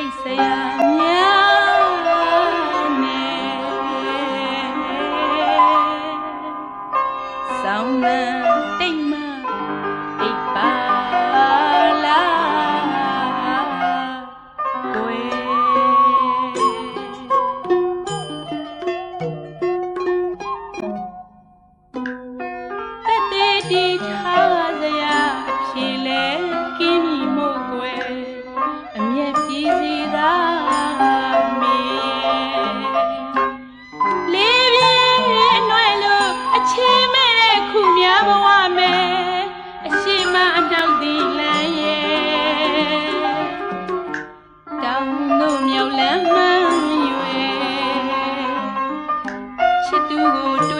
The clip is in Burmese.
ထိတ်ဆရာမြတ်နဲ့ဆောင်းမတိတ်မ ချစ်သူကိုတွေ့